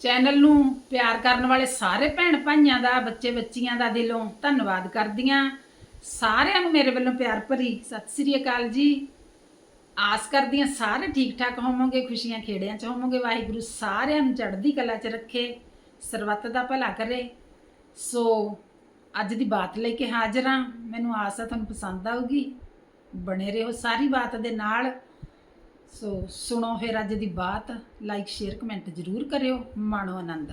Channel ਨੂੰ ਪਿਆਰ ਕਰਨ ਵਾਲੇ ਸਾਰੇ ਭੈਣ ਭਾਈਆਂ ਦਾ, ਬੱਚੇ ਬੱਚੀਆਂ ਦਾ ਦਿਲੋਂ ਧੰਨਵਾਦ ਕਰਦੀਆਂ ਸਾਰਿਆਂ ਨੂੰ ਮੇਰੇ ਵੱਲੋਂ ਪਿਆਰ ਭਰੀ ਸਤਿ ਸ੍ਰੀ ਅਕਾਲ ਜੀ। ਆਸ ਕਰਦੀਆਂ ਸਾਰੇ ਠੀਕ ਠਾਕ ਹੋਵੋਗੇ, ਖੁਸ਼ੀਆਂ ਖੇੜਿਆਂ ਚ ਹੋਵੋਗੇ, ਵਾਹਿਗੁਰੂ ਸਾਰਿਆਂ ਨੂੰ ਚੜ੍ਹਦੀ ਕਲਾ ਚ ਰੱਖੇ, ਸਰਬੱਤ ਦਾ ਭਲਾ ਕਰੇ। ਸੋ ਅੱਜ ਦੀ ਬਾਤ ਲੈ ਕੇ ਹਾਜ਼ਰ ਹਾਂ। ਮੈਨੂੰ ਆਸ ਹੈ ਤੁਹਾਨੂੰ ਪਸੰਦ ਆਊਗੀ। ਬਣੇ ਰਹੋ ਸਾਰੀ ਬਾਤ ਦੇ ਨਾਲ। ਸੋ ਸੁਣੋ ਫਿਰ ਅੱਜ ਦੀ ਬਾਤ। ਲਾਈਕ ਸ਼ੇਅਰ ਕਮੈਂਟ ਜ਼ਰੂਰ ਕਰਿਓ। ਮਾਣੋ ਆਨੰਦ।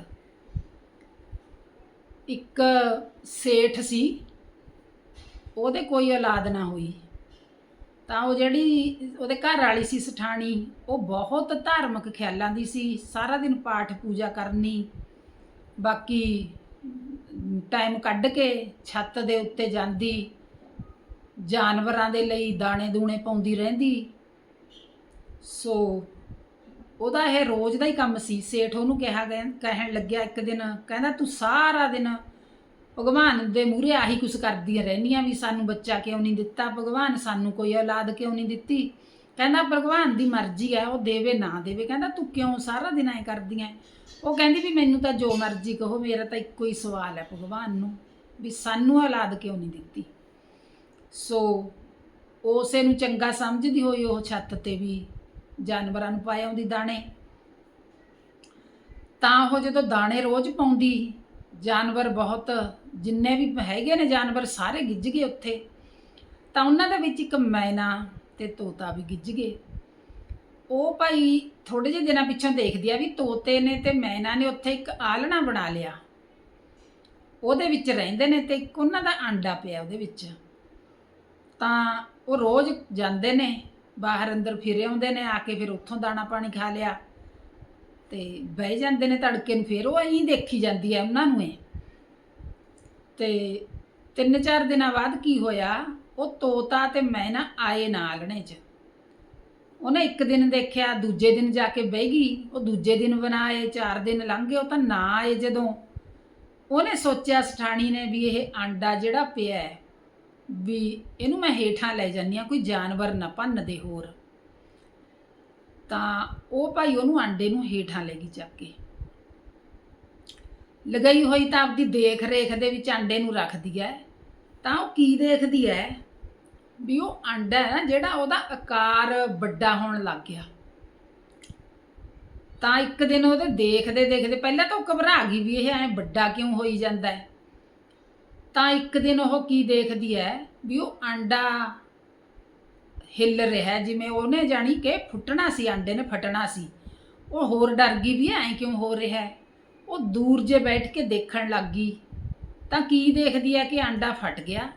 ਇੱਕ ਸੇਠ ਸੀ। ਉਹਦੇ ਕੋਈ ਔਲਾਦ ਨਾ ਹੋਈ। ਤਾਂ ਉਹ ਜਿਹੜੀ ਉਹਦੇ ਘਰ ਵਾਲੀ ਸੀ ਸਠਾਣੀ, ਉਹ ਬਹੁਤ ਧਾਰਮਿਕ ਖਿਆਲਾਂ ਦੀ ਸੀ। ਸਾਰਾ ਦਿਨ ਪਾਠ ਪੂਜਾ ਕਰਨੀ। ਬਾਕੀ ਟਾਈਮ ਕੱਢ ਕੇ ਛੱਤ ਦੇ ਉੱਤੇ ਜਾਂਦੀ। ਜਾਨਵਰਾਂ ਦੇ ਲਈ ਦਾਣੇ ਦੂਣੇ ਪਾਉਂਦੀ ਰਹਿੰਦੀ। ਸੋ ਉਹਦਾ ਇਹ ਰੋਜ਼ ਦਾ ਹੀ ਕੰਮ ਸੀ। ਸੇਠ ਉਹਨੂੰ ਕਿਹਾ ਗਿਆ ਕਹਿਣ ਲੱਗਿਆ ਇੱਕ ਦਿਨ, ਕਹਿੰਦਾ, ਤੂੰ ਸਾਰਾ ਦਿਨ ਭਗਵਾਨ ਦੇ ਮੂਹਰੇ ਆਹੀ ਕੁਛ ਕਰਦੀਆਂ ਰਹਿੰਦੀਆਂ ਵੀ ਸਾਨੂੰ ਬੱਚਾ ਕਿਉਂ ਨਹੀਂ ਦਿੱਤਾ? ਭਗਵਾਨ ਸਾਨੂੰ ਕੋਈ ਔਲਾਦ ਕਿਉਂ ਨਹੀਂ ਦਿੱਤੀ? ਕਹਿੰਦਾ, ਭਗਵਾਨ ਦੀ ਮਰਜ਼ੀ ਹੈ, ਉਹ ਦੇਵੇ ਨਾ ਦੇਵੇ। ਕਹਿੰਦਾ, ਤੂੰ ਕਿਉਂ ਸਾਰਾ ਦਿਨ ਐ ਕਰਦੀ ਉਹ ਕਹਿੰਦੀ ਵੀ ਮੈਨੂੰ ਤਾਂ ਜੋ ਮਰਜ਼ੀ ਕਹੋ, ਮੇਰਾ ਤਾਂ ਇੱਕੋ ਹੀ ਸਵਾਲ ਹੈ ਭਗਵਾਨ ਨੂੰ ਵੀ ਸਾਨੂੰ ਔਲਾਦ ਕਿਉਂ ਨਹੀਂ ਦਿੱਤੀ? ਸੋ ਉਸੇ ਨੂੰ ਚੰਗਾ ਸਮਝਦੀ ਹੋਈ ਉਹ ਛੱਤ ਤੇ ਵੀ ਜਾਨਵਰਾਂ ਨੂੰ ਪਾਏ ਆਉਂਦੀ ਦਾਣੇ। ਤਾਂ ਉਹ ਜਦੋਂ ਦਾਣੇ ਰੋਜ਼ ਪਾਉਂਦੀ, ਜਾਨਵਰ ਬਹੁਤ, ਜਿੰਨੇ ਵੀ ਹੈਗੇ ਨੇ ਜਾਨਵਰ ਸਾਰੇ ਗਿੱਜ ਗਏ ਉੱਥੇ। ਤਾਂ ਉਹਨਾਂ ਦੇ ਵਿੱਚ ਇੱਕ ਮੈਨਾ ਤੇ ਤੋਤਾ ਵੀ ਗਿੱਜ ਗਏ। ਉਹ ਭਾਈ ਥੋੜੇ ਜਿਹੇ ਦਿਨਾਂ ਪਿੱਛੋਂ ਦੇਖਦੀ ਆ ਵੀ ਤੋਤੇ ਨੇ ਤੇ ਮੈਨਾ ਨੇ ਉੱਥੇ ਇੱਕ ਆਲਣਾ ਬਣਾ ਲਿਆ। ਉਹਦੇ ਵਿੱਚ ਰਹਿੰਦੇ ਨੇ ਤੇ ਇੱਕ ਉਹਨਾਂ ਦਾ ਆਂਡਾ ਪਿਆ ਉਹਦੇ ਵਿੱਚ। ਤਾਂ ਉਹ ਰੋਜ਼ ਜਾਂਦੇ ਨੇ ਬਾਹਰ ਅੰਦਰ ਫਿਰ ਆਉਂਦੇ ਨੇ, ਆ ਕੇ ਫਿਰ ਉੱਥੋਂ ਦਾਣਾ ਪਾਣੀ ਖਾ ਲਿਆ। ਤੇ ਬਹਿ ਜਾਂਦੇ ਨੇ ਤੜਕੇ ਨੂੰ, ਫਿਰ ਉਹ ਐਂ ਦੇਖੀ ਜਾਂਦੀ ਹੈ ਉਹਨਾਂ ਨੂੰ ਇਹ। ਤੇ ਤਿੰਨ ਚਾਰ ਦਿਨਾਂ ਬਾਅਦ ਕੀ ਹੋਇਆ, ਉਹ ਤੋਤਾ ਤੇ ਮੈਂ ਨਾ ਆਏ ਨਾ ਆਲਣੇ 'ਚ। ਉਹਨੇ ਇੱਕ ਦਿਨ ਦੇਖਿਆ, ਦੂਜੇ ਦਿਨ ਜਾ ਕੇ ਬਹਿ ਗਈ, ਉਹ ਦੂਜੇ ਦਿਨ ਬਣਾਏ ਚਾਰ ਦਿਨ ਲੰਘ ਗਏ, ਉਹ ਤਾਂ ਨਾ ਆਏ ਜਦੋਂ। ਉਹਨੇ ਸੋਚਿਆ ਸਠਾਣੀ ਨੇ ਵੀ ਇਹ ਆਂਡਾ ਜਿਹੜਾ ਪਿਆ ਹੈ ਵੀ ਇਹਨੂੰ ਮੈਂ ਹੇਠਾਂ ਲੈ ਜਾਂਦੀ ਆ ਕੋਈ ਜਾਨਵਰ ਨਾ ਭੰਨ ਦੇ ਹੋਰ। ਤਾਂ ਉਹ ਭਾਈ ਉਹਨੂੰ ਆਂਡੇ ਨੂੰ ਹੇਠਾਂ ਲੈ ਗਈ ਚੱਕ ਕੇ। ਲਗਾਈ ਹੋਈ ਤਾਂ ਆਪਦੀ ਦੇਖ ਰੇਖ ਦੇ ਵਿੱਚ ਆਂਡੇ ਨੂੰ ਰੱਖਦੀ ਹੈ ਤਾਂ ਉਹ ਕੀ ਦੇਖਦੀ ਹੈ ਵੀ ਉਹ ਆਂਡਾ ਹੈ ਜਿਹੜਾ ਉਹਦਾ ਆਕਾਰ ਵੱਡਾ ਹੋਣ ਲੱਗ ਗਿਆ। ਤਾਂ ਇੱਕ ਦਿਨ ਉਹਦੇ ਦੇਖਦੇ ਦੇਖਦੇ ਪਹਿਲਾਂ ਤਾਂ ਉਹ ਘਬਰਾ ਗਈ ਵੀ ਇਹ ਐ ਵੱਡਾ ਕਿਉਂ ਹੋਈ ਜਾਂਦਾ ਹੈ ਤਾਂ ਇੱਕ ਦਿਨ ਉਹ ਕੀ ਦੇਖਦੀ ਹੈ ਵੀ ਉਹ ਆਂਡਾ ਹਿੱਲ ਰਿਹਾ ਜਿਵੇਂ ਉਹਨੇ ਜਾਣੀ ਕਿ ਫੁੱਟਣਾ ਸੀ, ਆਂਡੇ ਨੇ ਫਟਣਾ ਸੀ। ਉਹ ਹੋਰ ਡਰ ਗਈ ਵੀ ਐਂ ਕਿਉਂ ਹੋ ਰਿਹਾ ਹੈ? ਉਹ ਦੂਰ ਜੇ ਬੈਠ ਕੇ ਦੇਖਣ ਲੱਗ ਗਈ, ਤਾਂ ਕੀ ਦੇਖਦੀ ਹੈ ਕਿ ਆਂਡਾ ਫਟ ਗਿਆ?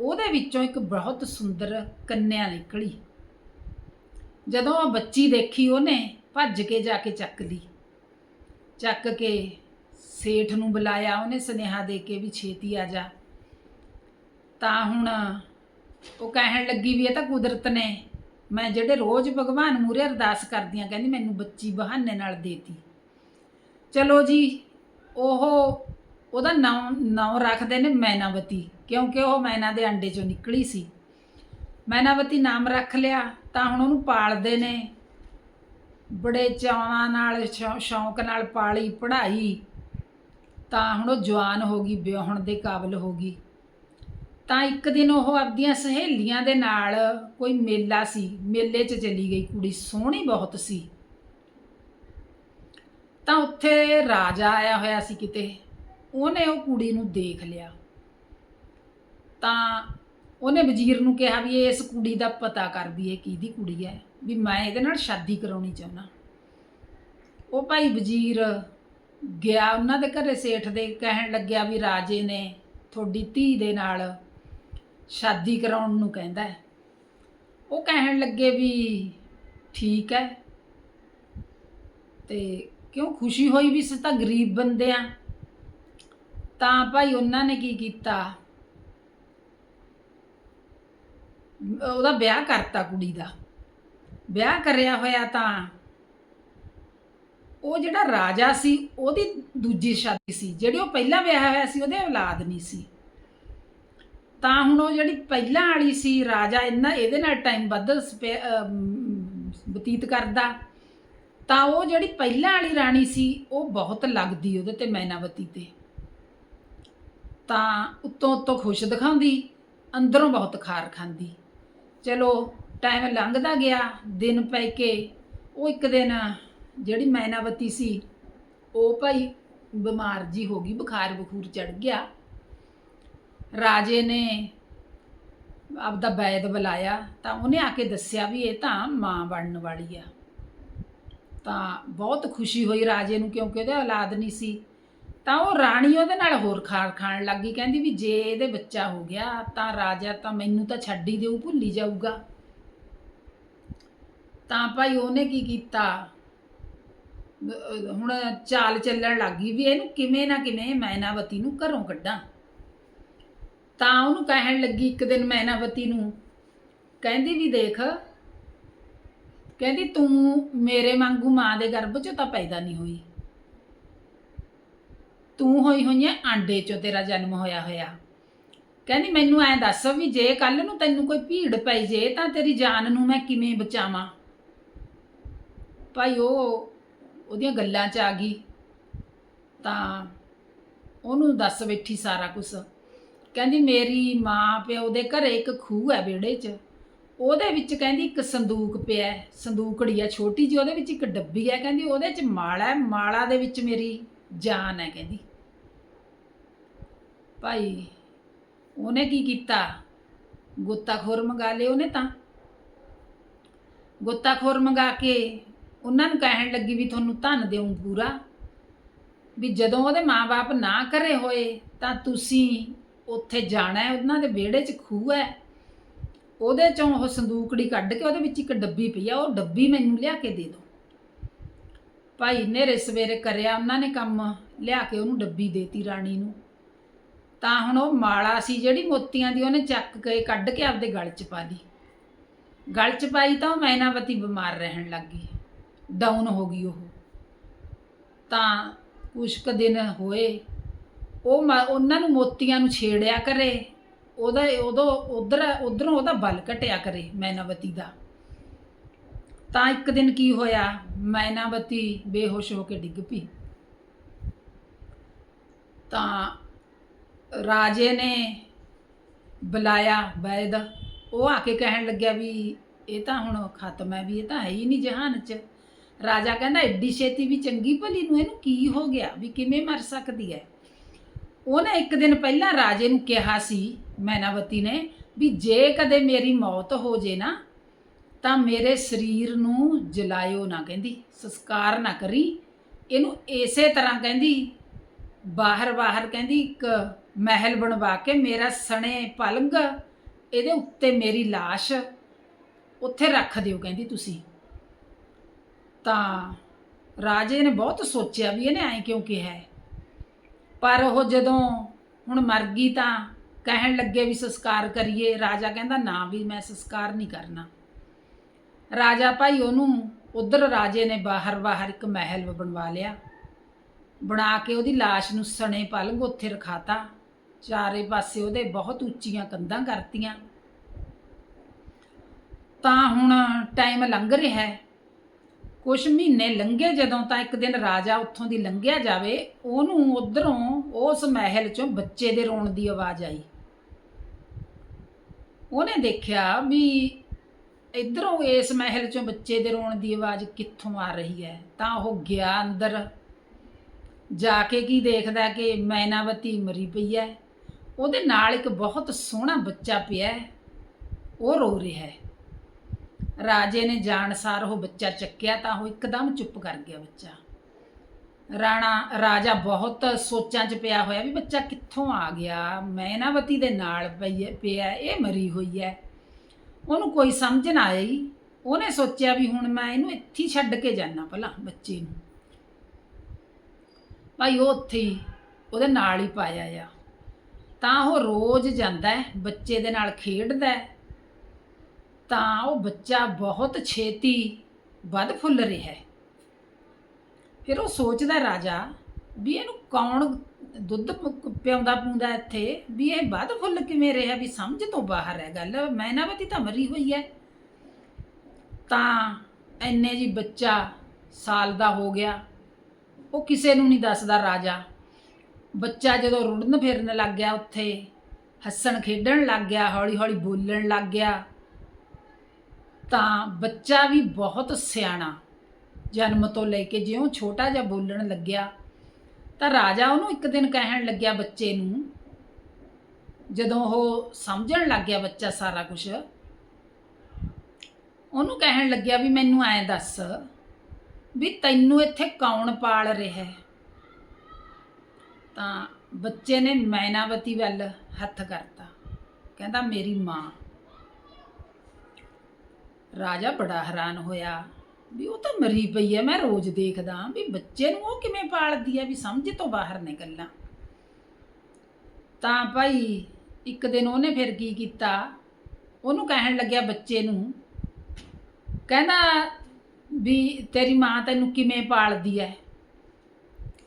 ਉਹਦੇ ਵਿੱਚੋਂ ਇੱਕ ਬਹੁਤ ਸੁੰਦਰ ਕੰਨਿਆ ਨਿਕਲੀ। ਜਦੋਂ ਉਹ ਬੱਚੀ ਦੇਖੀ ਉਹਨੇ, ਭੱਜ ਕੇ ਜਾ ਕੇ ਚੱਕ ਲਈ। ਚੱਕ ਕੇ ਸੇਠ ਨੂੰ ਬੁਲਾਇਆ, ਉਹਨੇ ਸੁਨੇਹਾ ਦੇ ਕੇ ਵੀ ਛੇਤੀ ਆ ਜਾ। ਤਾਂ ਹੁਣ ਉਹ ਕਹਿਣ ਲੱਗੀ ਵੀ ਇਹ ਤਾਂ ਕੁਦਰਤ ਨੇ। ਮੈਂ ਜਿਹੜੇ ਰੋਜ਼ ਭਗਵਾਨ ਮੂਰੇ ਅਰਦਾਸ ਕਰਦੀ ਕਰਦੀਆਂ ਕਹਿੰਦੀ ਮੈਨੂੰ ਬੱਚੀ ਬਹਾਨੇ ਨਾਲ ਦੇਤੀ ਚਲੋ ਜੀ, ਉਹ ਉਹਦਾ ਨਾਂ ਨਾਂ ਰੱਖਦੇ ਨੇ ਮੈਨਾਵਤੀ, ਕਿਉਂਕਿ ਉਹ ਮੈਨਾ ਦੇ ਅੰਡੇ ਚੋਂ ਨਿਕਲੀ ਸੀ। ਮੈਨਾਵਤੀ ਨਾਮ ਰੱਖ ਲਿਆ, ਤਾਂ ਹੁਣ ਉਹਨੂੰ ਪਾਲਦੇ ਨੇ। ਬੜੇ ਚਾਵਾਂ ਨਾਲ, ਸ਼ੌ- ਸ਼ੌਂਕ ਨਾਲ ਪਾਲੀ, ਪੜ੍ਹਾਈ। ਤਾਂ ਹੁਣ ਉਹ ਜਵਾਨ ਹੋ ਗਈ, ਵਿਆਹਣ ਦੇ ਕਾਬਿਲ ਹੋ ਗਈ। ਤਾਂ ਇੱਕ ਦਿਨ ਉਹ ਆਪਦੀਆਂ ਸਹੇਲੀਆਂ ਦੇ ਨਾਲ ਕੋਈ ਮੇਲਾ ਸੀ, ਮੇਲੇ 'ਚ ਚਲੀ ਗਈ ਕੁੜੀ, ਸੋਹਣੀ ਬਹੁਤ ਸੀ। ਤਾਂ ਉੱਥੇ ਰਾਜਾ ਆਇਆ ਹੋਇਆ ਸੀ ਕਿਤੇ, ਉਹਨੇ ਉਹ ਕੁੜੀ ਨੂੰ ਦੇਖ ਲਿਆ। ਤਾਂ ਉਹਨੇ ਵਜ਼ੀਰ ਨੂੰ ਕਿਹਾ ਵੀ ਇਸ ਕੁੜੀ ਦਾ ਪਤਾ ਕਰ ਵੀ ਇਹ ਕਿਹਦੀ ਕੁੜੀ ਹੈ, ਵੀ ਮੈਂ ਇਹਦੇ ਨਾਲ ਸ਼ਾਦੀ ਕਰਾਉਣੀ ਚਾਹੁੰਦਾ। ਉਹ ਭਾਈ ਵਜ਼ੀਰ ਗਿਆ ਉਹਨਾਂ ਦੇ ਘਰੇ ਸੇਠ ਦੇ, ਕਹਿਣ ਲੱਗਿਆ ਵੀ ਰਾਜੇ ਨੇ ਤੁਹਾਡੀ ਧੀ ਦੇ ਨਾਲ ਸ਼ਾਦੀ ਕਰਾਉਣ ਨੂੰ ਕਹਿੰਦਾ ਹੈ। ਉਹ ਕਹਿਣ ਲੱਗੇ ਵੀ ਠੀਕ ਹੈ। ਤੇ ਕਿਉਂ ਖੁਸ਼ੀ ਹੋਈ ਵੀ ਅਸੀਂ ਤਾਂ ਗਰੀਬ ਬੰਦੇ ਆ। ਤਾਂ ਭਾਈ ਉਹਨਾਂ ਨੇ ਕੀ ਕੀਤਾ? ਉਹਦਾ ਵਿਆਹ ਕਰਤਾ ਕੁੜੀ ਦਾ। ਵਿਆਹ ਕਰਿਆ ਹੋਇਆ ਤਾਂ ਉਹ ਜਿਹੜਾ ਰਾਜਾ ਸੀ, ਉਹਦੀ ਦੂਜੀ ਸ਼ਾਦੀ ਸੀ। ਜਿਹੜੀ ਉਹ ਪਹਿਲਾਂ ਵਿਆਹ ਹੋਇਆ ਸੀ, ਉਹਦੇ ਔਲਾਦ ਨਹੀਂ ਸੀ। ਤਾਂ ਹੁਣ ਉਹ ਜਿਹੜੀ ਪਹਿਲਾਂ ਵਾਲੀ ਸੀ ਰਾਜਾ, ਇੰਨਾ ਇਹਦੇ ਨਾਲ ਟਾਈਮ ਵੱਧ ਸਪੈ- ਬਤੀਤ ਕਰਦਾ, ਤਾਂ ਉਹ ਜਿਹੜੀ ਪਹਿਲਾਂ ਵਾਲੀ ਰਾਣੀ ਸੀ, ਉਹ ਬਹੁਤ ਲੱਗਦੀ ਉਹਦੇ ਤੇ ਮੈਨਾਵਤੀ ਤੇ। ਤਾਂ ਉੱਤੋਂ ਉੱਤੋਂ ਖੁਸ਼ ਦਿਖਾਉਂਦੀ, ਅੰਦਰੋਂ ਬਹੁਤ ਖਾਰ ਖਾਂਦੀ। ਚਲੋ ਟਾਈਮ ਲੰਘਦਾ ਗਿਆ, ਦਿਨ ਪੈ ਕੇ, ਉਹ ਇੱਕ ਦਿਨ ਜਿਹੜੀ ਮੈਨਾਵਤੀ ਸੀ, ਉਹ ਭਾਈ ਬਿਮਾਰ ਜੀ ਹੋ ਗਈ ਬੁਖਾਰ ਬਖੂਰ ਚੜ ਗਿਆ। ਰਾਜੇ ਨੇ ਆਪਦਾ ਵੈਦ ਬੁਲਾਇਆ ਤਾਂ ਉਹਨੇ ਆ ਕੇ ਦੱਸਿਆ ਵੀ ਇਹ ਤਾਂ ਮਾਂ ਬਣਨ ਵਾਲੀ ਆ। ਤਾਂ ਬਹੁਤ ਖੁਸ਼ੀ ਹੋਈ ਰਾਜੇ ਨੂੰ ਕਿਉਂਕਿ ਉਹਦੇ ਔਲਾਦ ਨਹੀਂ ਸੀ। ਤਾਂ ਉਹ ਰਾਣੀ ਉਹਦੇ ਨਾਲ ਹੋਰ ਖਾਰ ਖਾਣ ਲੱਗ ਗਈ, ਕਹਿੰਦੀ ਵੀ ਜੇ ਇਹਦੇ ਬੱਚਾ ਹੋ ਗਿਆ ਤਾਂ ਰਾਜਾ ਤਾਂ ਮੈਨੂੰ ਤਾਂ ਛੱਡ ਹੀ ਦੇਊ, ਭੁੱਲੀ ਜਾਊਗਾ। ਤਾਂ ਭਾਈ ਉਹਨੇ ਕੀ ਕੀਤਾ? ਹੁਣ ਚਾਲ ਚੱਲਣ ਲੱਗੀ ਵੀ ਇਹਨੂੰ ਕਿਵੇਂ ਨਾ ਕਿਵੇਂ ਮੈਨਾਵਤੀ ਨੂੰ ਘਰੋਂ ਕੱਢਾਂ। ਤਾਂ ਉਹਨੂੰ ਕਹਿਣ ਲੱਗੀ ਇੱਕ ਦਿਨ ਮੈਨਾਵਤੀ ਨੂੰ, ਕਹਿੰਦੀ ਵੀ ਦੇਖ, ਕਹਿੰਦੀ ਤੂੰ ਮੇਰੇ ਵਾਂਗੂ ਮਾਂ ਦੇ ਗਰਭ ਚੋਂ ਤਾਂ ਪੈਦਾ ਨਹੀਂ ਹੋਈ। ਤੂੰ ਹੋਈ ਹੋਈ ਐ ਆਂਡੇ ਚੋਂ ਤੇਰਾ ਜਨਮ ਹੋਇਆ ਹੋਇਆ। ਕਹਿੰਦੀ ਮੈਨੂੰ ਐਂ ਦੱਸ ਵੀ ਜੇ ਕੱਲ ਨੂੰ ਤੈਨੂੰ ਕੋਈ ਭੀੜ ਪਈ ਜੇ ਤਾਂ ਤੇਰੀ ਜਾਨ ਨੂੰ ਮੈਂ ਕਿਵੇਂ ਬਚਾਵਾਂ? ਭਾਈ ਉਹ ਉਹਦੀਆਂ ਗੱਲਾਂ 'ਚ ਆ ਗਈ। ਤਾਂ ਉਹਨੂੰ ਦੱਸ ਬੈਠੀ ਸਾਰਾ ਕੁਝ ਕਹਿੰਦੀ ਮੇਰੀ ਮਾਂ ਪਿਓ ਦੇ ਘਰੇ ਇੱਕ ਖੂਹ ਹੈ ਵਿਹੜੇ 'ਚ। ਉਹਦੇ ਵਿੱਚ ਕਹਿੰਦੀ ਇੱਕ ਸੰਦੂਕ ਪਿਆ ਹੈ। ਸੰਦੂਕੜੀ ਹੈ ਛੋਟੀ ਜਿਹੀ, ਉਹਦੇ ਵਿੱਚ ਇੱਕ ਡੱਬੀ ਹੈ। ਕਹਿੰਦੀ ਉਹਦੇ 'ਚ ਮਾਲਾ ਹੈ, ਮਾਲਾ ਦੇ ਵਿੱਚ ਮੇਰੀ ਜਾਨ ਹੈ ਕਹਿੰਦੀ। ਭਾਈ, ਉਹਨੇ ਕੀ ਕੀਤਾ? ਗੋਤਾਖੋਰ ਮੰਗਾ ਲਏ ਉਹਨੇ ਤਾਂ। ਗੋਤਾਖੋਰ ਮੰਗਾ ਕੇ ਉਹਨਾਂ ਨੂੰ ਕਹਿਣ ਲੱਗੀ ਵੀ ਤੁਹਾਨੂੰ ਧਨ ਦੇਉਂ ਪੂਰਾ। ਵੀ ਜਦੋਂ ਉਹਦੇ ਮਾਪੇ ਨਾ ਕਰੇ ਹੋਏ ਤਾਂ ਤੁਸੀਂ ਉੱਥੇ ਜਾਣਾ ਹੈ, ਉਹਨਾਂ ਦੇ ਵਿਹੜੇ 'ਚ ਖੂਹ ਹੈ। ਉਹਦੇ ਚੋਂ ਉਹ ਸੰਦੂਕੜੀ ਕੱਢ ਕੇ ਉਹਦੇ ਵਿੱਚ ਇੱਕ ਡੱਬੀ ਪਈ ਆ, ਉਹ ਡੱਬੀ ਮੈਨੂੰ ਲਿਆ ਕੇ ਦੇ ਦਿਓ। ਭਾਈ ਨੇਰੇ ਸਵੇਰੇ ਕਰਿਆ, ਉਹਨਾਂ ਨੇ ਕੰਮ ਲਿਆ ਕੇ ਉਹਨੂੰ ਡੱਬੀ ਦੇਤੀ ਰਾਣੀ ਨੂੰ। ਤਾਂ ਹੁਣ ਉਹ ਮਾਲਾ ਸੀ ਜਿਹੜੀ ਮੋਤੀਆਂ ਦੀ, ਉਹਨੇ ਚੱਕ ਕੇ ਕੱਢ ਕੇ ਆਪਦੇ ਗਲ 'ਚ ਪਾ ਲਈ। ਗਲ 'ਚ ਪਾਈ ਤਾਂ ਉਹ ਮੈਨਾਵਤੀ ਬਿਮਾਰ ਰਹਿਣ ਲੱਗ ਗਈ। ਡਾਊਨ ਹੋ ਗਈ ਉਹ। ਤਾਂ ਕੁਛ ਕੁ ਦਿਨ ਹੋਏ ਉਹ ਮ- ਉਹਨਾਂ ਨੂੰ ਮੋਤੀਆਂ ਨੂੰ ਛੇੜਿਆ ਕਰੇ। ਉਹਦਾ, ਉਦੋਂ ਉਧਰ, ਉਧਰੋਂ ਉਹਦਾ ਬਲ ਘਟਿਆ ਕਰੇ ਮੈਨਾਵਤੀ ਦਾ। ਤਾਂ ਇੱਕ ਦਿਨ ਕੀ ਹੋਇਆ? ਮੈਨਾਵਤੀ ਬੇਹੋਸ਼ ਹੋ ਕੇ ਡਿੱਗ ਪਈ। ਤਾਂ ਰਾਜੇ ਨੇ ਬੁਲਾਇਆ ਵੈਦ। ਉਹ ਆ ਕੇ ਕਹਿਣ ਲੱਗਿਆ ਵੀ ਇਹ ਤਾਂ ਹੁਣ ਖਤਮ ਹੈ ਵੀ ਇਹ ਤਾਂ ਹੈ ਹੀ ਨਹੀਂ ਜਹਾਨ 'ਚ। ਰਾਜਾ ਕਹਿੰਦਾ, ਐਡੀ ਛੇਤੀ ਵੀ ਚੰਗੀ ਭਲੀ ਨੂੰ ਇਹਨੂੰ ਕੀ ਹੋ ਗਿਆ? ਵੀ ਕਿਵੇਂ ਮਰ ਸਕਦੀ ਹੈ? ਉਹਨੇ ਇੱਕ ਦਿਨ ਪਹਿਲਾਂ ਰਾਜੇ ਨੂੰ ਕਿਹਾ ਸੀ ਮੈਨਾਵਤੀ ਨੇ, ਵੀ ਜੇ ਕਦੇ ਮੇਰੀ ਮੌਤ ਹੋ ਜੇ ਨਾ, ਤਾਂ ਮੇਰੇ ਸਰੀਰ ਨੂੰ ਜਲਾਇਓ ਨਾ ਕਹਿੰਦੀ, ਸੰਸਕਾਰ ਨਾ ਕਰੀ। ਇਹਨੂੰ ਇਸੇ ਤਰ੍ਹਾਂ ਕਹਿੰਦੀ, ਬਾਹਰ ਬਾਹਰ ਕਹਿੰਦੀ, ਇੱਕ ਮਹਿਲ ਬਣਵਾ ਕੇ ਮੇਰਾ ਸਣੇ ਪਲੰਗ, ਇਹਦੇ ਉੱਤੇ ਮੇਰੀ লাশ ਉੱਥੇ ਰੱਖ ਦਿਓ ਕਹਿੰਦੀ ਤੁਸੀਂ। ਤਾਂ ਰਾਜੇ ਨੇ ਬਹੁਤ ਸੋਚਿਆ ਵੀ ਇਹਨੇ ਐਂ ਕਿਉਂ ਕਿਹਾ ਹੈ? ਪਰ ਉਹ ਜਦੋਂ ਹੁਣ ਮਰ ਗਈ ਤਾਂ ਕਹਿਣ ਲੱਗੇ ਵੀ ਸੰਸਕਾਰ ਕਰੀਏ, ਰਾਜਾ ਕਹਿੰਦਾ, ਨਾ ਵੀ ਮੈਂ ਸੰਸਕਾਰ ਨਹੀਂ ਕਰਨਾ। ਰਾਜਾ ਭਾਈ ਉਹਨੂੰ ਉਧਰ ਰਾਜੇ ਨੇ ਬਾਹਰ ਬਾਹਰ ਇੱਕ ਮਹਿਲ ਬਣਵਾ ਲਿਆ। ਬਣਾ ਕੇ ਉਹਦੀ লাশ ਨੂੰ ਸਣੇ ਪਲੰਗ ਉੱਥੇ ਰਖਾਤਾ। ਚਾਰੇ ਪਾਸੇ ਉਹਦੇ ਬਹੁਤ ਉੱਚੀਆਂ ਕੰਧਾਂ ਕਰਤੀਆਂ। ਤਾਂ ਹੁਣ ਟਾਈਮ ਲੰਘ ਰਿਹਾ ਹੈ। ਕੁਝ ਮਹੀਨੇ ਲੰਘੇ ਜਦੋਂ ਤਾਂ ਇੱਕ ਦਿਨ ਰਾਜਾ ਉੱਥੋਂ ਦੀ ਲੰਘਿਆ ਜਾਵੇ, ਉਹਨੂੰ ਉਧਰੋਂ ਉਸ ਮਹਿਲ ਚੋਂ ਬੱਚੇ ਦੇ ਰੋਣ ਦੀ ਆਵਾਜ਼ ਆਈ। ਉਹਨੇ ਦੇਖਿਆ ਵੀ ਇਧਰੋਂ ਇਸ ਮਹਿਲ ਚੋਂ ਬੱਚੇ ਦੇ ਰੋਣ ਦੀ ਆਵਾਜ਼ ਕਿੱਥੋਂ ਆ ਰਹੀ ਹੈ। ਤਾਂ ਉਹ ਗਿਆ ਅੰਦਰ, ਜਾ ਕੇ ਕੀ ਦੇਖਦਾ ਕਿ ਮੈਨਾਵਤੀ ਮਰੀ ਪਈ ਹੈ। ਉਹਦੇ ਨਾਲ ਇੱਕ ਬਹੁਤ ਸੋਹਣਾ ਬੱਚਾ ਪਿਆ ਉਹ ਰੋ ਰਿਹਾ ਹੈ। ਰਾਜੇ ਨੇ ਜਾਣਸਾਰ ਉਹ ਬੱਚਾ ਚੱਕਿਆ ਤਾਂ ਉਹ ਇੱਕਦਮ ਚੁੱਪ ਕਰ ਗਿਆ ਬੱਚਾ। ਰਾਣਾ, ਰਾਜਾ ਬਹੁਤ ਸੋਚਾਂ 'ਚ ਪਿਆ ਹੋਇਆ ਵੀ ਬੱਚਾ ਕਿੱਥੋਂ ਆ ਗਿਆ? ਮੈਨਾਵਤੀ ਦੇ ਨਾਲ ਪਈ ਪਿਆ ਇਹ ਮਰੀ ਹੋਈ ਹੈ। ਉਹਨੂੰ ਕੋਈ ਸਮਝ ਨਾ ਆਈ। ਉਹਨੇ ਸੋਚਿਆ ਵੀ ਹੁਣ ਮੈਂ ਇਹਨੂੰ ਇੱਥੇ ਹੀ ਛੱਡ ਕੇ ਜਾਣਾ ਭਲਾ ਬੱਚੇ ਨੂੰ। ਭਾਈ ਉਹ ਉੱਥੇ ਹੀ, ਉਹਦੇ ਨਾਲ ਹੀ ਪਾਇਆ ਆ। ਤਾਂ ਉਹ ਰੋਜ਼ ਜਾਂਦਾ ਬੱਚੇ ਦੇ ਨਾਲ ਖੇਡਦਾ ਤਾਂ ਉਹ ਬੱਚਾ ਬਹੁਤ ਛੇਤੀ ਵੱਧ ਫੁੱਲ ਰਿਹਾ ਹੈ। ਫਿਰ ਉਹ ਸੋਚਦਾ ਰਾਜਾ ਵੀ ਇਹਨੂੰ ਕੌਣ ਦੁੱਧ ਪਿਆਉਂਦਾ ਪੂੰਦਾ ਇੱਥੇ? ਵੀ ਇਹ ਵੱਧ ਫੁੱਲ ਕਿਵੇਂ ਰਿਹਾ? ਵੀ ਸਮਝ ਤੋਂ ਬਾਹਰ ਹੈ ਗੱਲ। ਮੈਨਾਵਤੀ ਤਾਂ ਮਰੀ ਹੋਈ ਹੈ। ਤਾਂ ਐਨੇ ਜੀ ਬੱਚਾ ਸਾਲ ਦਾ ਹੋ ਗਿਆ। ਉਹ ਕਿਸੇ ਨੂੰ ਨਹੀਂ ਦੱਸਦਾ ਰਾਜਾ। ਬੱਚਾ ਜਦੋਂ ਰੁੜਨ ਫਿਰਨ ਲੱਗ ਗਿਆ ਉੱਥੇ ਹੱਸਣ ਖੇਡਣ ਲੱਗ ਗਿਆ ਹੌਲੀ ਹੌਲੀ ਬੋਲਣ ਲੱਗ ਗਿਆ। ਤਾਂ ਬੱਚਾ ਵੀ ਬਹੁਤ ਸਿਆਣਾ। ਜਨਮ ਤੋਂ ਲੈ ਕੇ ਜਿਉਂ ਛੋਟਾ ਜਿਹਾ ਬੋਲਣ ਲੱਗਿਆ, ਤਾਂ ਰਾਜਾ ਉਹਨੂੰ ਇੱਕ ਦਿਨ ਕਹਿਣ ਲੱਗਿਆ ਬੱਚੇ ਨੂੰ, ਜਦੋਂ ਉਹ ਸਮਝਣ ਲੱਗ ਗਿਆ ਬੱਚਾ ਸਾਰਾ ਕੁਝ ਉਹਨੂੰ ਕਹਿਣ ਲੱਗਿਆ ਵੀ ਮੈਨੂੰ ਐਂ ਦੱਸ ਵੀ ਤੈਨੂੰ ਇੱਥੇ ਕੌਣ ਪਾਲ ਰਿਹਾ ਹੈ? ਤਾਂ ਬੱਚੇ ਨੇ ਮੈਨਾਵਤੀ ਵੱਲ ਹੱਥ ਕਰਤਾ। ਕਹਿੰਦਾ, ਮੇਰੀ ਮਾਂ। ਰਾਜਾ ਬੜਾ ਹੈਰਾਨ ਹੋਇਆ ਵੀ ਉਹ ਤਾਂ ਮਰੀ ਪਈ ਹੈ ਮੈਂ ਰੋਜ਼ ਦੇਖਦਾ ਵੀ ਬੱਚੇ ਨੂੰ ਉਹ ਕਿਵੇਂ ਪਾਲਦੀ ਹੈ ਵੀ ਸਮਝ ਤੋਂ ਬਾਹਰ ਨੇ ਗੱਲਾਂ। ਤਾਂ ਭਾਈ ਇੱਕ ਦਿਨ ਉਹਨੇ ਫਿਰ ਕੀ ਕੀਤਾ? ਉਹਨੂੰ ਕਹਿਣ ਲੱਗਿਆ ਬੱਚੇ ਨੂੰ, ਕਹਿੰਦਾ ਵੀ ਤੇਰੀ ਮਾਂ ਤੈਨੂੰ ਕਿਵੇਂ ਪਾਲਦੀ ਹੈ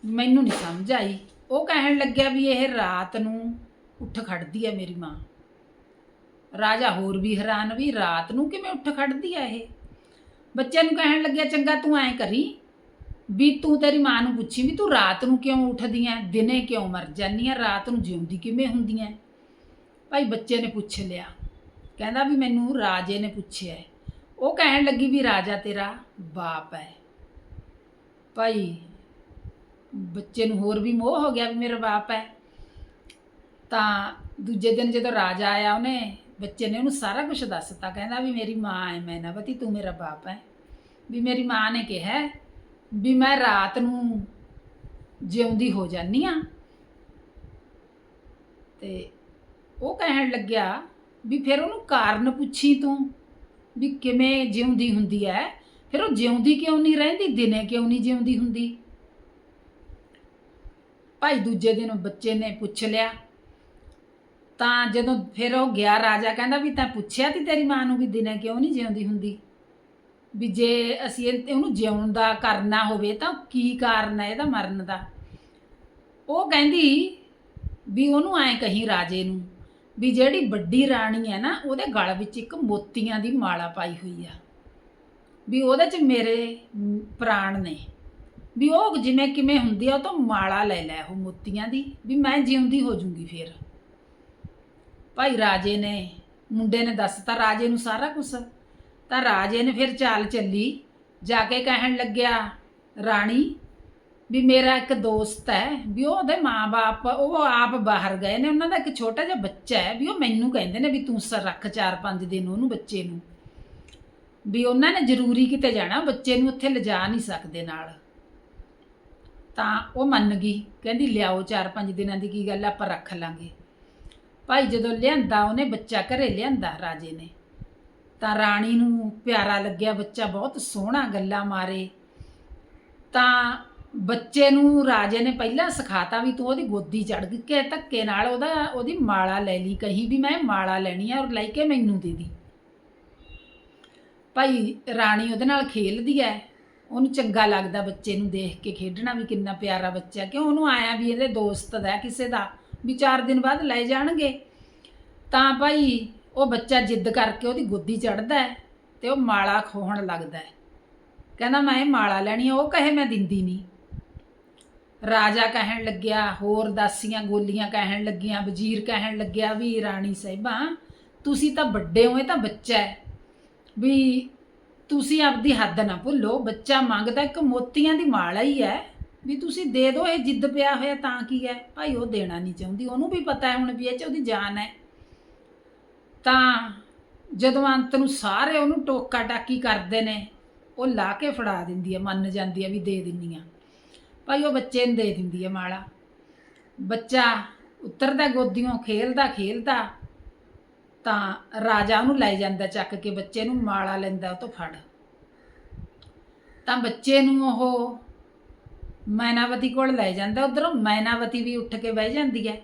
ਮੈਨੂੰ ਨਹੀਂ ਸਮਝ ਆਈ। ਉਹ ਕਹਿਣ ਲੱਗਿਆ ਵੀ ਇਹ ਰਾਤ ਨੂੰ ਉੱਠ ਖੜਦੀ ਹੈ ਮੇਰੀ ਮਾਂ। ਰਾਜਾ ਹੋਰ ਵੀ ਹੈਰਾਨ ਵੀ ਰਾਤ ਨੂੰ ਕਿਵੇਂ ਉੱਠ ਖੜਦੀ ਹੈ ਇਹ? ਬੱਚਿਆਂ ਨੂੰ ਕਹਿਣ ਲੱਗਿਆ, ਚੰਗਾ ਤੂੰ ਐਂ ਕਰੀ ਵੀ ਤੂੰ ਤੇਰੀ ਮਾਂ ਨੂੰ ਪੁੱਛੀ ਵੀ ਤੂੰ ਰਾਤ ਨੂੰ ਕਿਉਂ ਉੱਠਦੀ ਐ? ਦਿਨੇ ਕਿਉਂ ਮਰ ਜਾਂਦੀ ਐ? ਰਾਤ ਨੂੰ ਜਿਉਂਦੀ ਕਿਵੇਂ ਹੁੰਦੀ ਐ? ਭਾਈ ਬੱਚੇ ਨੇ ਪੁੱਛ ਲਿਆ। ਕਹਿੰਦਾ ਵੀ ਮੈਨੂੰ ਰਾਜੇ ਨੇ ਪੁੱਛਿਆ ਉਹ ਕਹਿਣ ਲੱਗੀ ਵੀ ਰਾਜਾ ਤੇਰਾ ਬਾਪ ਹੈ ਭਾਈ ਬੱਚੇ ਨੂੰ ਹੋਰ ਵੀ ਮੋਹ ਹੋ ਗਿਆ ਵੀ ਮੇਰਾ ਬਾਪ ਹੈ ਤਾਂ ਦੂਜੇ ਦਿਨ ਜਦੋਂ ਰਾਜਾ ਆਇਆ ਉਹਨੇ ਬੱਚੇ ਨੇ ਉਹਨੂੰ ਸਾਰਾ ਕੁਝ ਦੱਸਤਾ ਕਹਿੰਦਾ ਵੀ ਮੇਰੀ ਮਾਂ ਹੈ ਮੈਨਾਵਤੀ ਤੂੰ ਮੇਰਾ ਬਾਪ ਹੈ ਵੀ ਮੇਰੀ ਮਾਂ ਨੇ ਕਿਹਾ ਵੀ ਮੈਂ ਰਾਤ ਨੂੰ ਜਿਉਂਦੀ ਹੋ ਜਾਨੀ ਆ। ਤੇ ਉਹ ਕਹਿਣ ਲੱਗਿਆ ਵੀ ਫਿਰ ਉਹਨੂੰ ਕਾਰਨ ਪੁੱਛੀ ਤੂੰ ਵੀ ਕਿਵੇਂ ਜਿਉਂਦੀ ਹੁੰਦੀ ਐ? ਫਿਰ ਉਹ ਜਿਉਂਦੀ ਕਿਉਂ ਨਹੀਂ ਰਹਿੰਦੀ? ਦਿਨੇ ਕਿਉਂ ਨਹੀਂ ਜਿਉਂਦੀ ਹੁੰਦੀ? ਭਾਈ ਦੂਜੇ ਦਿਨ ਬੱਚੇ ਨੇ ਪੁੱਛ ਲਿਆ ਤਾਂ ਜਦੋਂ ਫਿਰ ਉਹ ਗਿਆ ਰਾਜਾ ਕਹਿੰਦਾ ਵੀ ਤਾਂ ਪੁੱਛਿਆ ਤੀ ਤੇਰੀ ਮਾਂ ਨੂੰ ਵੀ ਦਿਨੇ ਕਿਉਂ ਨਹੀਂ ਜਿਉਂਦੀ ਹੁੰਦੀ? ਵੀ ਜੇ ਅਸੀਂ ਇਹ- ਉਹਨੂੰ ਜਿਉਣ ਦਾ ਕਰਨਾ ਹੋਵੇ ਤਾਂ ਕੀ ਕਾਰਨ ਹੈ ਇਹਦਾ ਮਰਨ ਦਾ? ਉਹ ਕਹਿੰਦੀ ਵੀ ਉਹਨੂੰ ਐਂ ਕਹੀਂ ਰਾਜੇ ਨੂੰ ਵੀ ਜਿਹੜੀ ਵੱਡੀ ਰਾਣੀ ਹੈ ਨਾ ਉਹਦੇ ਗਲ ਵਿੱਚ ਇੱਕ ਮੋਤੀਆਂ ਦੀ ਮਾਲਾ ਪਾਈ ਹੋਈ ਆ। ਵੀ ਉਹਦੇ 'ਚ ਮੇਰੇ ਮ, ਪ੍ਰਾਣ ਨੇ। ਵੀ ਉਹ ਜਿਵੇਂ ਕਿਵੇਂ ਹੁੰਦੀ ਆ ਉਹ ਤੋਂ ਮਾਲਾ ਲੈ ਲੈ ਉਹ ਮੋਤੀਆਂ ਦੀ। ਵੀ ਮੈਂ ਜਿਉਂਦੀ ਹੋ ਜੂੰਗੀ ਫਿਰ। ਭਾਈ ਰਾਜੇ ਨੇ, ਮੁੰਡੇ ਨੇ ਦੱਸਤਾ ਰਾਜੇ ਨੂੰ ਸਾਰਾ ਕੁਝ ਤਾਂ ਰਾਜੇ ਨੇ ਫਿਰ ਚਾਲ ਚੱਲੀ, ਜਾ ਕੇ ਕਹਿਣ ਲੱਗਿਆ, ਰਾਣੀ, ਵੀ ਮੇਰਾ ਇੱਕ ਦੋਸਤ ਹੈ, ਵੀ ਉਹ ਉਹਦੇ ਮਾਪੇ ਉਹ ਆਪ ਬਾਹਰ ਗਏ ਨੇ, ਉਹਨਾਂ ਦਾ ਇੱਕ ਛੋਟਾ ਜਿਹਾ ਬੱਚਾ ਹੈ, ਵੀ ਉਹ ਮੈਨੂੰ ਕਹਿੰਦੇ ਨੇ ਵੀ ਤੂੰ ਸਰ ਰੱਖ 4-5 ਦਿਨ ਉਹਨੂੰ ਬੱਚੇ ਨੂੰ। ਵੀ ਉਹਨਾਂ ਨੇ ਜ਼ਰੂਰੀ ਕਿਤੇ ਜਾਣਾ ਬੱਚੇ ਨੂੰ ਉੱਥੇ ਲਿਜਾ ਨਹੀਂ ਸਕਦੇ ਨਾਲ। ਤਾਂ ਉਹ ਮੰਨ ਗਈ, ਕਹਿੰਦੀ, ਲਿਆਓ 4-5 ਦਿਨਾਂ ਦੀ ਕੀ ਗੱਲ ਆਪਾਂ ਰੱਖ ਲਾਂਗੇ। ਭਾਈ ਜਦੋਂ ਲਿਆਂਦਾ, ਉਹਨੇ ਬੱਚਾ ਘਰੇ ਲਿਆਂਦਾ ਰਾਜੇ ਨੇ। ਤਾਂ ਰਾਣੀ ਨੂੰ ਪਿਆਰਾ ਲੱਗਿਆ, ਬੱਚਾ ਬਹੁਤ ਸੋਹਣਾ ਗੱਲਾਂ ਮਾਰੇ। ਤਾਂ ਬੱਚੇ ਨੂੰ ਰਾਜੇ ਨੇ ਪਹਿਲਾਂ ਸਿਖਾਤਾ ਵੀ ਤੂੰ ਉਹਦੀ ਗੋਦੀ ਚੜ ਕੇ ਧੱਕੇ ਨਾਲ ਉਹਦਾ, ਉਹਦੀ ਮਾਲਾ ਲੈ ਲਈ, ਕਹੀ ਵੀ ਮੈਂ ਮਾਲਾ ਲੈਣੀ ਆ ਔਰ ਲੈ ਕੇ ਮੈਨੂੰ ਦੇ ਦੀ। ਭਾਈ ਰਾਣੀ ਉਹਦੇ ਨਾਲ ਖੇਲਦੀ ਐ। ਉਹਨੂੰ ਚੰਗਾ ਲੱਗਦਾ ਬੱਚੇ ਨੂੰ ਦੇਖ ਕੇ ਖੇਡਣਾ ਵੀ ਕਿੰਨਾ ਪਿਆਰਾ ਬੱਚਾ, ਕਿਉਂ ਉਹਨੂੰ ਆਇਆ ਵੀ ਇਹਦੇ ਦੋਸਤ ਦਾ, ਕਿਸੇ ਦਾ। ਵੀ 4 ਦਿਨ ਬਾਅਦ ਲੈ ਜਾਣਗੇ। ਤਾਂ ਭਾਈ ਉਹ ਬੱਚਾ ਜਿੱਦ ਕਰਕੇ ਉਹਦੀ ਗੋਦੀ ਚੜਦਾ ਹੈ ਤੇ ਉਹ ਮਾਲਾ ਖੋਹਣ ਲੱਗਦਾ ਹੈ। ਕਹਿੰਦਾ ਮੈਂ ਇਹ ਮਾਲਾ ਲੈਣੀ ਆ, ਉਹ ਕਹੇ ਮੈਂ ਦਿੰਦੀ ਨਹੀਂ। ਰਾਜਾ ਕਹਿਣ ਲੱਗਿਆ, ਹੋਰ ਦਾਸੀਆਂ ਗੋਲੀਆਂ ਕਹਿਣ ਲੱਗੀਆਂ, ਵਜ਼ੀਰ ਕਹਿਣ ਲੱਗਿਆ, ਵੀ ਰਾਣੀ ਸਾਹਿਬਾਂ, ਤੁਸੀਂ ਤਾਂ ਵੱਡੇ ਹੋ, ਇਹ ਤਾਂ ਬੱਚਾ ਹੈ। ਵੀ ਤੁਸੀਂ ਆਪਦੀ ਹੱਦ ਨਾ ਭੁੱਲੋ, ਬੱਚਾ ਮੰਗਦਾ ਇੱਕ ਮੋਤੀਆਂ ਦੀ ਮਾਲਾ ਹੀ ਹੈ। ਵੀ ਤੁਸੀਂ ਦੇ ਦਿਓ, ਇਹ ਜਿੱਦ ਪਿਆ ਹੋਇਆ ਤਾਂ ਕੀ ਹੈ? ਭਾਈ, ਉਹ ਦੇਣਾ ਨਹੀਂ ਚਾਹੁੰਦੀ। ਉਹਨੂੰ ਵੀ ਪਤਾ ਹੈ ਹੁਣ ਵੀ ਇਹ ਚ ਉਹਦੀ ਜਾਨ ਹੈ। ਤਾਂ ਜਦੋਂ ਅੰਤ ਨੂੰ ਸਾਰੇ ਉਹਨੂੰ ਟੋਕਾ ਟਾਕੀ ਕਰਦੇ ਨੇ, ਉਹ ਲਾ ਕੇ ਫੜਾ ਦਿੰਦੀ ਹੈ, ਮੰਨ ਜਾਂਦੀ ਹੈ ਵੀ ਦੇ ਦਿੰਨੀ ਆ। ਭਾਈ, ਉਹ ਬੱਚੇ ਨੂੰ ਦੇ ਦਿੰਦੀ ਹੈ ਮਾਲਾ। ਬੱਚਾ ਉਤਰਦਾ ਗੋਦੀਓਂ ਖੇਲਦਾ ਖੇਲਦਾ, ਤਾਂ ਰਾਜਾ ਉਹਨੂੰ ਲੈ ਜਾਂਦਾ, ਚੱਕ ਕੇ ਬੱਚੇ ਨੂੰ ਮਾਲਾ ਲੈਂਦਾ, ਉਹ ਤੋਂ ਫੜ। ਤਾਂ ਬੱਚੇ ਨੂੰ ਉਹ ਮੈਨਾਵਤੀ ਕੋਲ ਲੈ ਜਾਂਦਾ ਉਧਰੋਂ, ਮੈਨਾਵਤੀ ਵੀ ਉੱਠ ਕੇ ਬਹਿ ਜਾਂਦੀ ਹੈ।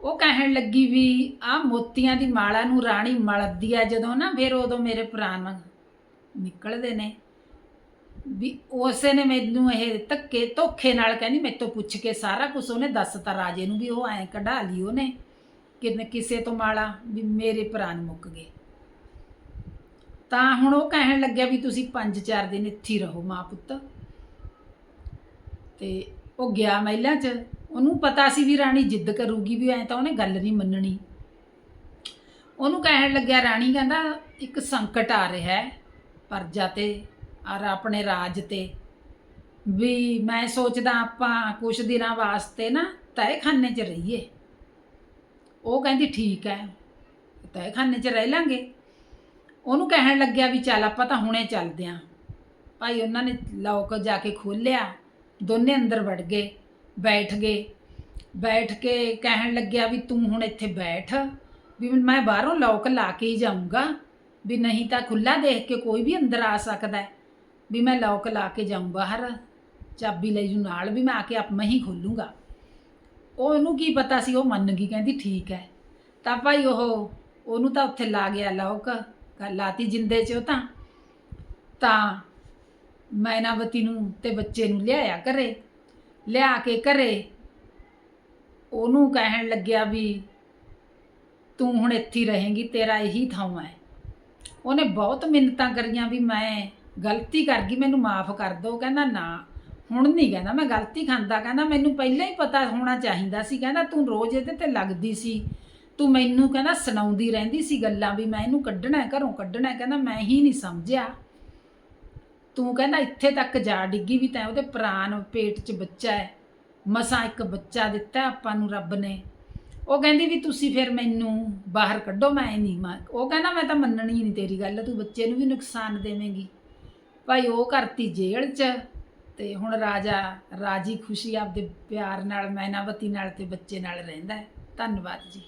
ਉਹ ਕਹਿਣ ਲੱਗੀ ਵੀ ਆ ਮੋਤੀਆਂ ਦੀ ਮਾਲਾ ਨੂੰ ਰਾਣੀ ਮਲਦੀ ਆ ਜਦੋਂ ਨਾ, ਫਿਰ ਉਦੋਂ ਮੇਰੇ ਪ੍ਰਾਣ ਨਿਕਲਦੇ ਨੇ। ਵੀ ਉਸੇ ਨੇ ਮੈਨੂੰ ਇਹ ਧੱਕੇ ਧੋਖੇ ਨਾਲ ਕਹਿੰਦੀ, ਮੇਰੇ ਤੋਂ ਪੁੱਛ ਕੇ ਸਾਰਾ ਕੁਝ ਉਹਨੇ ਦੱਸਤਾ ਰਾਜੇ ਨੂੰ ਵੀ ਉਹ ਐਂ ਕਢਾ ਲਈ ਉਹਨੇ, ਕਿ ਕਿਸੇ ਤੋਂ ਮਾਲਾ ਵੀ ਮੇਰੇ ਪ੍ਰਾਣ ਮੁੱਕ ਗਏ। ਤਾਂ ਹੁਣ ਉਹ ਕਹਿਣ ਲੱਗਿਆ ਵੀ, ਤੁਸੀਂ 5-4 ਦਿਨ ਇੱਥੇ ਰਹੋ ਮਾਂ ਪੁੱਤ। ਤੇ ਉਹ ਗਿਆ ਮਹਿਲਾਂ 'ਚ, ਉਹਨੂੰ ਪਤਾ ਸੀ ਵੀ ਰਾਣੀ ਜਿੱਦ ਕਰੂਗੀ ਵੀ ਐ ਤਾਂ ਉਹਨੇ ਗੱਲ ਨਹੀਂ ਮੰਨਣੀ। ਉਹਨੂੰ ਕਹਿਣ ਲੱਗਿਆ, ਰਾਣੀ ਕਹਿੰਦਾ, ਇੱਕ ਸੰਕਟ ਆ ਰਿਹਾ ਹੈ ਪਰਜਾ ਤੇ ਔਰ ਆਪਣੇ ਰਾਜ ਤੇ। ਵੀ ਮੈਂ ਸੋਚਦਾ ਆਪਾਂ ਕੁਛ ਦਿਨਾਂ ਵਾਸਤੇ ਨਾ ਤਹਿਖਾਨੇ 'ਚ ਰਹੀਏ। ਉਹ ਕਹਿੰਦੀ, ਠੀਕ ਹੈ, ਤਹਿਖਾਨੇ 'ਚ ਰਹਿ ਲਾਂਗੇ। ਉਹਨੂੰ ਕਹਿਣ ਲੱਗਿਆ ਵੀ ਚੱਲ ਆਪਾਂ ਤਾਂ ਹੁਣੇ ਚੱਲਦੇ ਆਂ। ਭਾਈ ਉਹਨਾਂ ਨੇ ਲੋਕ ਜਾ ਕੇ ਖੋਲਿਆ ਦੋਨੇ ਅੰਦਰ ਵੜ ਗਏ, ਬੈਠ ਗਏ। ਬੈਠ ਕੇ ਕਹਿਣ ਲੱਗਿਆ ਵੀ ਤੂੰ ਹੁਣ ਇੱਥੇ ਬੈਠ, ਵੀ ਮੈਂ ਬਾਹਰੋਂ ਲੋਕ ਲਾ ਕੇ ਹੀ ਜਾਊਂਗਾ, ਵੀ ਨਹੀਂ ਤਾਂ ਖੁੱਲਾ ਦੇਖ ਕੇ ਕੋਈ ਵੀ ਅੰਦਰ ਆ ਸਕਦਾ ਵੀ ਮੈਂ ਲੋਕ ਲਾ ਕੇ ਜਾਊਂ ਬਾਹਰ, ਚਾਬੀ ਲੈ ਜੂ ਨਾਲ, ਵੀ ਮੈਂ ਆ ਕੇ ਆਪ ਮੈਂ ਹੀ ਖੋਲੂੰਗਾ। ਉਹ ਉਹਨੂੰ ਕੀ ਪਤਾ ਸੀ, ਉਹ ਮੰਨ ਗਈ, ਕਹਿੰਦੀ ਠੀਕ ਹੈ। ਤਾਂ ਭਾਈ ਉਹ, ਉਹਨੂੰ ਤਾਂ ਉੱਥੇ ਲਾ ਗਿਆ ਲੋਕ ਲਾਤੀ ਜਿੰਦੇ 'ਚ ਉਹ ਤਾਂ। ਤਾਂ ਮੈਨਾਵਤੀ ਨੂੰ ਤੇ ਬੱਚੇ ਨੂੰ ਲਿਆਇਆ ਘਰੇ। ਲਿਆ ਕੇ ਘਰੇ। ਉਹਨੂੰ ਕਹਿਣ ਲੱਗਿਆ ਵੀ ਤੂੰ ਹੁਣ ਇੱਥੇ ਹੀ ਰਹੇਂਗੀ, ਤੇਰਾ ਇਹੀ ਥਾਂ ਹੈ। ਉਹਨੇ ਬਹੁਤ ਮਿੰਨਤਾਂ ਕਰੀਆਂ ਵੀ ਮੈਂ ਗਲਤੀ ਕਰ ਗਈ, ਮੈਨੂੰ ਮਾਫ ਕਰ ਦਿਓ। ਕਹਿੰਦਾ, ਨਾ, ਹੁਣ ਨਹੀਂ ਕਹਿੰਦਾ, ਮੈਂ ਗਲਤੀ ਖਾਂਦਾ। ਕਹਿੰਦਾ, ਮੈਨੂੰ ਪਹਿਲਾਂ ਹੀ ਪਤਾ ਹੋਣਾ ਚਾਹੀਦਾ ਸੀ। ਕਹਿੰਦਾ, ਤੂੰ ਰੋਜ਼ ਇਹਦੇ ਤੇ ਲੱਗਦੀ ਸੀ। ਤੂੰ ਮੈਨੂੰ ਕਹਿੰਦਾ ਸੁਣਾਉਂਦੀ ਰਹਿੰਦੀ ਸੀ ਗੱਲਾਂ ਵੀ, ਮੈਂ ਇਹਨੂੰ ਕੱਢਣਾ, ਘਰੋਂ ਕੱਢਣਾ। ਕਹਿੰਦਾ, ਮੈਂ ਹੀ ਨਹੀਂ ਸਮਝਿਆ। ਤੂੰ ਕਹਿੰਦਾ ਇੱਥੇ ਤੱਕ ਜਾ ਡਿੱਗੀ ਵੀ ਤੈਂ ਉਹਦੇ ਪ੍ਰਾਣ ਪੇਟ 'ਚ ਬੱਚਾ ਹੈ। ਮਸਾਂ ਇੱਕ ਬੱਚਾ ਦਿੱਤਾ ਆਪਾਂ ਨੂੰ ਰੱਬ ਨੇ। ਉਹ ਕਹਿੰਦੀ ਵੀ ਤੁਸੀਂ ਫਿਰ ਮੈਨੂੰ ਬਾਹਰ ਕੱਢੋ, ਮੈਂ ਨਹੀਂ ਮੈਂ, ਉਹ ਕਹਿੰਦਾ ਮੈਂ ਤਾਂ ਮੰਨਣੀ ਨਹੀਂ ਤੇਰੀ ਗੱਲ, ਤੂੰ ਬੱਚੇ ਨੂੰ ਵੀ ਨੁਕਸਾਨ ਦੇਵੇਂਗੀ। ਭਾਈ ਉਹ ਕਰਤੀ ਜੇਲ੍ਹ 'ਚ ਤੇ ਹੁਣ ਰਾਜਾ ਰਾਜੀ ਖੁਸ਼ੀ ਆਪਦੇ ਪਿਆਰ ਨਾਲ ਮੈਨਾਵਤੀ ਨਾਲ ਤੇ ਬੱਚੇ ਨਾਲ ਰਹਿੰਦਾ ਹੈ। ਧੰਨਵਾਦ ਜੀ।